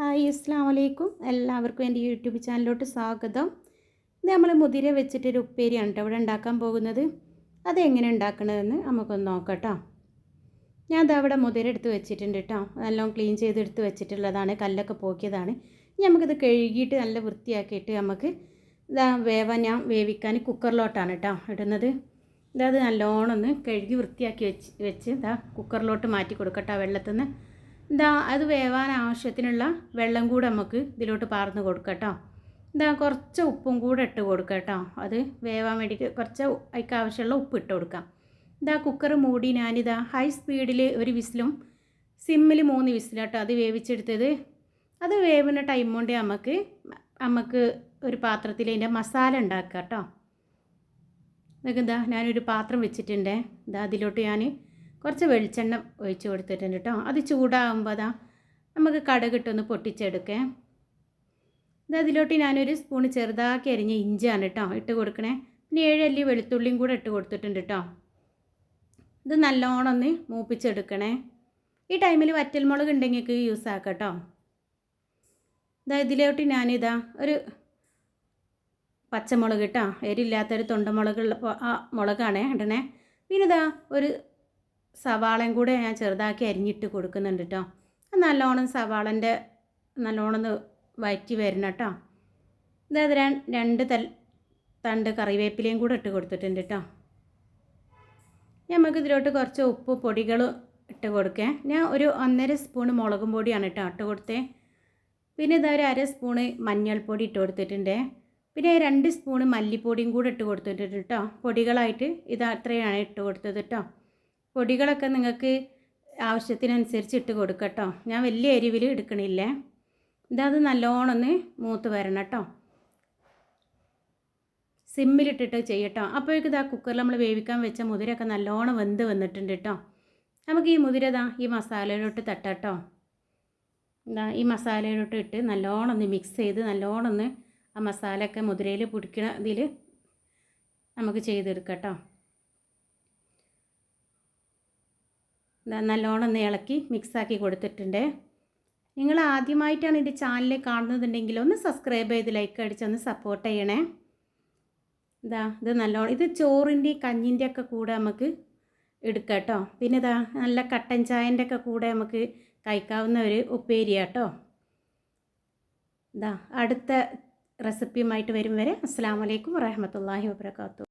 Hi അസ്സാം വലൈക്കും എല്ലാവർക്കും എന്റെ യൂട്യൂബ് ചാനലിലോട്ട് സ്വാഗതം. ഇത് നമ്മൾ മുതിര വെച്ചിട്ടൊരു ഉപ്പേരിയാണ് കേട്ടോ. ഇവിടെ ഉണ്ടാക്കാൻ പോകുന്നത്. അതെങ്ങനെ ഉണ്ടാക്കണതെന്ന് നമുക്കൊന്ന് നോക്കാം കേട്ടോ ഞാൻ അത് അവിടെ മുതിര എടുത്ത് വെച്ചിട്ടുണ്ട് കേട്ടോ. നല്ലോണം ക്ലീൻ ചെയ്ത് എടുത്ത് വെച്ചിട്ടുള്ളതാണ്. കല്ലൊക്കെ പോക്കിയതാണ്. ഇനി നമുക്കിത് കഴുകിയിട്ട് നല്ല വൃത്തിയാക്കിയിട്ട് നമുക്ക് ഇതാ വേവാൻ ഞാൻ വേവിക്കാൻ കുക്കറിലോട്ടാണ് കേട്ടോ ഇടുന്നത്. ഇതാ ഇതത് നല്ലോണം ഒന്ന് കഴുകി വൃത്തിയാക്കി വെച്ച് വെച്ച് ഇതാ കുക്കറിലോട്ട് മാറ്റി കൊടുക്കട്ടോ വെള്ളത്തിൽ നിന്ന് ഇതാ അത് വേവാൻ ആവശ്യത്തിനുള്ള വെള്ളം കൂടെ നമുക്ക് ഇതിലോട്ട് പാർന്ന് കൊടുക്കട്ടോ. കേട്ടോ ഇതാ കുറച്ച് ഉപ്പും കൂടെ ഇട്ട് കൊടുക്കാം കേട്ടോ അത് വേവാൻ വേണ്ടിയിട്ട് കുറച്ച് അതിക്ക് ആവശ്യമുള്ള ഉപ്പ് ഇട്ട് കൊടുക്കാം. ഇതാ കുക്കർ മൂടി ഞാനിതാ ഹൈ സ്പീഡിൽ ഒരു വിസിലും സിമ്മിൽ മൂന്ന് വിസിലാട്ടോ അത് വേവിച്ചെടുത്തത്. അത് വേവുന്ന ടൈം കൊണ്ട് നമുക്ക് നമുക്ക് ഒരു പാത്രത്തിൽ അതിന്റെ മസാല ഉണ്ടാക്കാം കേട്ടോ. ഇതൊക്കെ ഇതാ ഞാനൊരു പാത്രം വെച്ചിട്ടുണ്ട്. ഇതാ അതിലോട്ട് ഞാൻ കുറച്ച് വെളിച്ചെണ്ണ ഒഴിച്ച് കൊടുത്തിട്ടുണ്ട് കേട്ടോ. അത് ചൂടാകുമ്പോൾ അതാ നമുക്ക് കടകിട്ടൊന്ന് പൊട്ടിച്ചെടുക്കേ. ഇത് അതിലോട്ട് ഞാനൊരു സ്പൂണ് ചെറുതാക്കി അരിഞ്ഞ ഇഞ്ചിയാണ് കേട്ടോ ഇട്ട് കൊടുക്കണേ. പിന്നെ ഏഴല്ലി വെളുത്തുള്ളിയും കൂടെ ഇട്ട് കൊടുത്തിട്ടുണ്ട് കേട്ടോ. ഇത് നല്ലോണം ഒന്ന് മൂപ്പിച്ചെടുക്കണേ. ഈ ടൈമിൽ വറ്റൽമുളക് ഉണ്ടെങ്കിൽ യൂസ് ആക്കാം കേട്ടോ. ഇതാ ഇതിലോട്ട് ഞാനിതാ ഒരു പച്ചമുളക് കേട്ടോ. എരില്ലാത്തൊരു തൊണ്ടമുളകുള്ള ആ മുളകാണേ ഇടണേ. പിന്നെ ഇതാ ഒരു സവാളയും കൂടെ ഞാൻ ചെറുതാക്കി അരിഞ്ഞിട്ട് കൊടുക്കുന്നുണ്ട് കേട്ടോ നല്ലോണം സവാളന്റെ നല്ലോണം വയറ്റി വരണം കേട്ടോ അതായത് രണ്ട് തൽ തണ്ട് കറിവേപ്പിലയും കൂടെ ഇട്ട് കൊടുത്തിട്ടുണ്ട് കേട്ടോ നമുക്ക് ഇതിലോട്ട് കുറച്ച് ഉപ്പ് പൊടികൾ ഇട്ട് കൊടുക്കാം. ഞാൻ ഒരു ഒന്നര സ്പൂൺ മുളകും പൊടിയാണ് കേട്ടോ ഇട്ട് കൊടുത്തേ. പിന്നെ ഇതാ ഒരു അര സ്പൂണ് മഞ്ഞൾപ്പൊടി ഇട്ട് കൊടുത്തിട്ടുണ്ട്. പിന്നെ രണ്ട് സ്പൂണ് മല്ലിപ്പൊടിയും കൂടെ ഇട്ട് കൊടുത്തിട്ടുണ്ട് കേട്ടോ പൊടികളായിട്ട് ഇത് അത്രയാണ് ഇട്ട് കൊടുത്തത് കേട്ടോ പൊടികളൊക്കെ നിങ്ങൾക്ക് ആവശ്യത്തിനനുസരിച്ച് ഇട്ട് കൊടുക്കട്ടോ. ഞാൻ വലിയ എരിവിൽ എടുക്കണില്ലേ. ഇതത് നല്ലോണം ഒന്ന് മൂത്ത് വരണം കേട്ടോ സിമ്മിലിട്ടിട്ട് ചെയ്യട്ടോ. അപ്പോഴേക്കും ഇതാ കുക്കറിൽ നമ്മൾ വേവിക്കാൻ വെച്ച മുതിരൊക്കെ നല്ലോണം വെന്ത് വന്നിട്ടുണ്ട് കേട്ടോ നമുക്ക് ഈ മുതിര ഇതാ ഈ മസാലയിലോട്ട് തട്ടട്ടോ. ഇതാ ഈ മസാലയിലോട്ട് ഇട്ട് നല്ലോണം ഒന്ന് മിക്സ് ചെയ്ത് നല്ലോണം ഒന്ന് ആ മസാലയൊക്കെ മുതിരയിൽ പിടിക്കണ നമുക്ക് ചെയ്തെടുക്കാം കേട്ടോ നല്ലോണം ഒന്ന് ഇളക്കി മിക്സാക്കി കൊടുത്തിട്ടുണ്ട്. നിങ്ങൾ ആദ്യമായിട്ടാണ് എന്റെ ചാനൽ കാണുന്നതുണ്ടെങ്കിൽ ഒന്ന് സബ്സ്ക്രൈബ് ചെയ്ത് ലൈക്ക് അടിച്ച് ഒന്ന് സപ്പോർട്ട് ചെയ്യണേ. ഇതാ ഇത് നല്ലോണം ഇത് ചോറിന്റെ കഞ്ഞിന്റെ ഒക്കെ കൂടെ നമുക്ക് എടുക്കാം കേട്ടോ പിന്നെ ഇതാ നല്ല കട്ടൻ ചായന്റെ ഒക്കെ കൂടെ നമുക്ക് കഴിക്കാവുന്ന ഒരു ഉപ്പേരിയാട്ടോ ഇതാ അടുത്ത റെസിപ്പിയുമായിട്ട് വരും വരെ അസ്സാം വലൈക്കും വറഹമത്തല്ലാഹി വാബർക്കാത്തു